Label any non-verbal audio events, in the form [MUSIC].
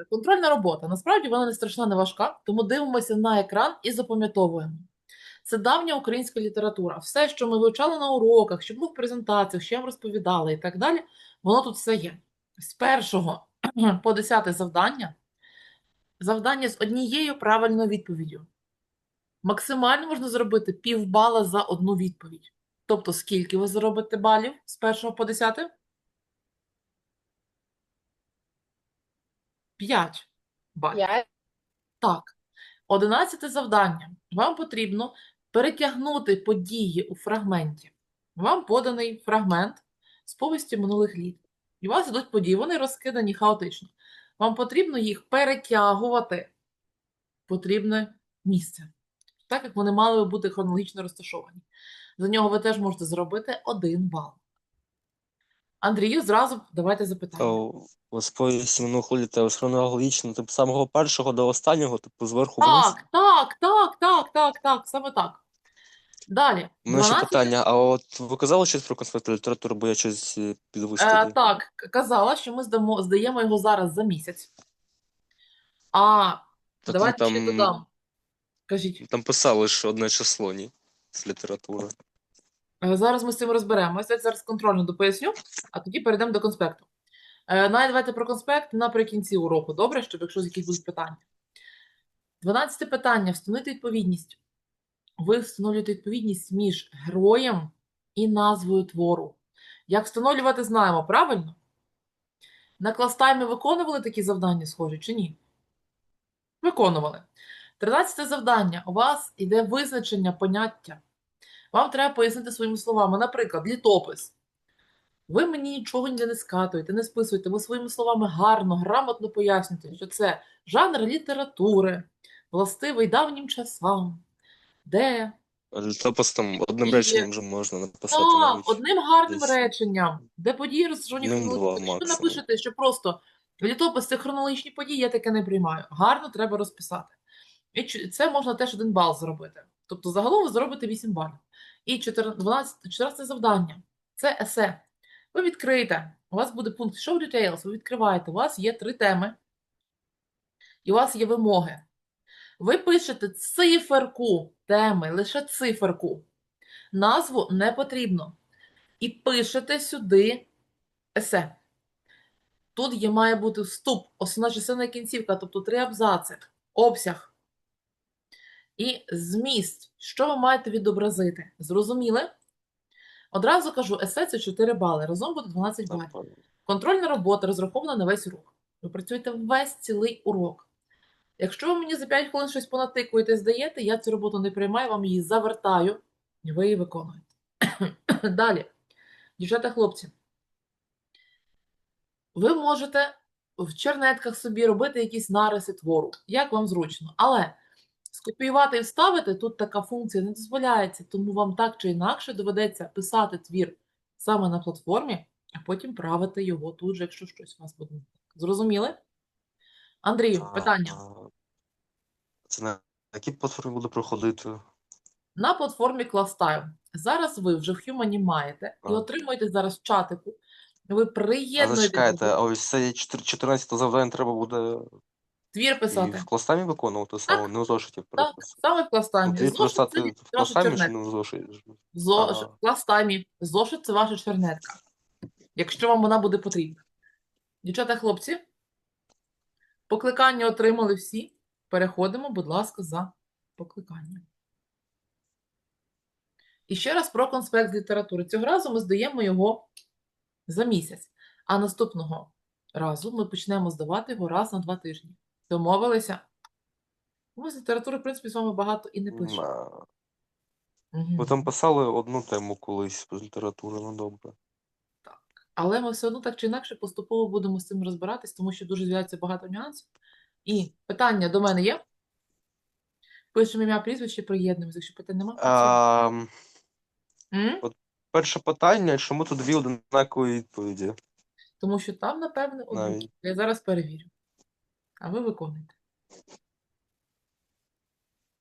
Добре, контрольна робота. Насправді вона не страшна, не важка, тому дивимося на екран і запам'ятовуємо. Це давня українська література. Все, що ми вивчали на уроках, що було в презентаціях, що я вам розповідала і так далі, воно тут все є. З першого [CLEARS THROAT] по десяте завдання. Завдання з однією правильною відповіддю. Максимально можна зробити півбала за одну відповідь. Тобто, скільки ви заробите балів з першого по десяте? П'ять балів. П'ять. Так. Одинадцяте завдання. Вам потрібно перетягнути події у фрагменті. Вам поданий фрагмент з повісті минулих літ. І у вас ідуть події, вони розкидані хаотично. Вам потрібно їх перетягувати в потрібне місце, так як вони мали би бути хронологічно розташовані. За нього ви теж можете зробити один бал. Андрію, зразу давайте запитання. Розповісти минулого літа хронологічно, типу, з самого першого до останнього, типу, зверху вниз. Так, так, так, так, так, так, саме так. Далі. У мене ще 12 питання, а от ви казали щось про конспект літератури, бо я щось е, Е, тоді. так, к- казала, що ми здамо, здаємо його зараз за місяць. А Так, давайте ну, ще там- додам. Кажіть, Там писали, що одне число, ні? З літератури. Е, зараз ми з цим розберемося. Зараз контрольно допоясню, а тоді перейдемо до конспекту. Е, Навіть давайте про конспект наприкінці уроку, добре, щоб якщо якісь будуть питання. 12 питання. Встановити відповідність. Ви встановлюєте відповідність між героєм і назвою твору. Як встановлювати, знаємо, правильно? На кластаймі виконували такі завдання схожі чи ні? Виконували. 13 завдання. У вас іде визначення поняття. Вам треба пояснити своїми словами. Наприклад, літопис. Ви мені нічого ніде не скатуєте, не списуєте. Ви своїми словами гарно, грамотно пояснюєте, що це жанр літератури, властивий давнім часам, де Літопис там одним І- реченням вже можна написати Так, навіть. одним гарним десь. реченням, де події розташовані хронологічно. Якщо напишете, що просто літопис це хронологічні події, я таке не приймаю. Гарно треба розписати. І це можна теж один бал зробити. Тобто загалом ви зробите 8 балів. І 14, 14 завдання це есе. Ви відкриєте, у вас буде пункт Show Details, ви відкриваєте, у вас є три теми, і у вас є вимоги. Ви пишете циферку теми, лише циферку. Назву не потрібно. І пишете сюди есе. Тут є, має бути вступ, основна частина і кінцівка, тобто три абзаци, обсяг. І зміст. Що ви маєте відобразити? Зрозуміли? Одразу кажу, есе це 4 бали. Разом буде 12 балів. Контрольна робота розрахована на весь урок. Ви працюєте весь цілий урок. Якщо ви мені за 5 хвилин щось понатикуєте і здаєте, я цю роботу не приймаю, вам її завертаю, і ви її виконуєте. [COUGHS] Далі. Дівчата, хлопці, ви можете в чернетках собі робити якісь нариси твору, як вам зручно. Але скопіювати і вставити тут така функція не дозволяється, тому вам так чи інакше доведеться писати твір саме на платформі, а потім правити його тут же, якщо щось у вас буде. Зрозуміли? Андрію, питання. Це на якій платформі буде проходити? На платформі ClassTime. Зараз ви вже в Human маєте і отримуєте зараз чатику. Ви А зачекайте, а ось це 14 завдання треба буде твір і писати. в кластамі виконувати саме, не у зошиті Так, саме в ClassTime. Твір Зошит це писати в кластамі чи чернетка. не в зошиті? Зош... А. В ClassTime. Зошит це ваша чернетка. Якщо вам вона буде потрібна. Дівчата, хлопці, покликання отримали всі. Переходимо, будь ласка, за покликанням. І ще раз про конспект з літератури. Цього разу ми здаємо його за місяць, а наступного разу ми почнемо здавати його раз на два тижні. Домовилися? Ми з літератури, в принципі, з вами багато і не пишемо. А, Мгм. Ви там писали одну тему колись з літератури, ну добре. Але ми все одно так чи інакше поступово будемо з цим розбиратись, тому що дуже з'являється багато нюансів. І питання до мене є. Пишемо ім'я, прізвище, приєднуємося. Якщо питань немає, А, М? перше питання, чому тут дві однакові відповіді? Тому що там, напевне. Навіть. Я зараз перевірю. А ви виконуєте.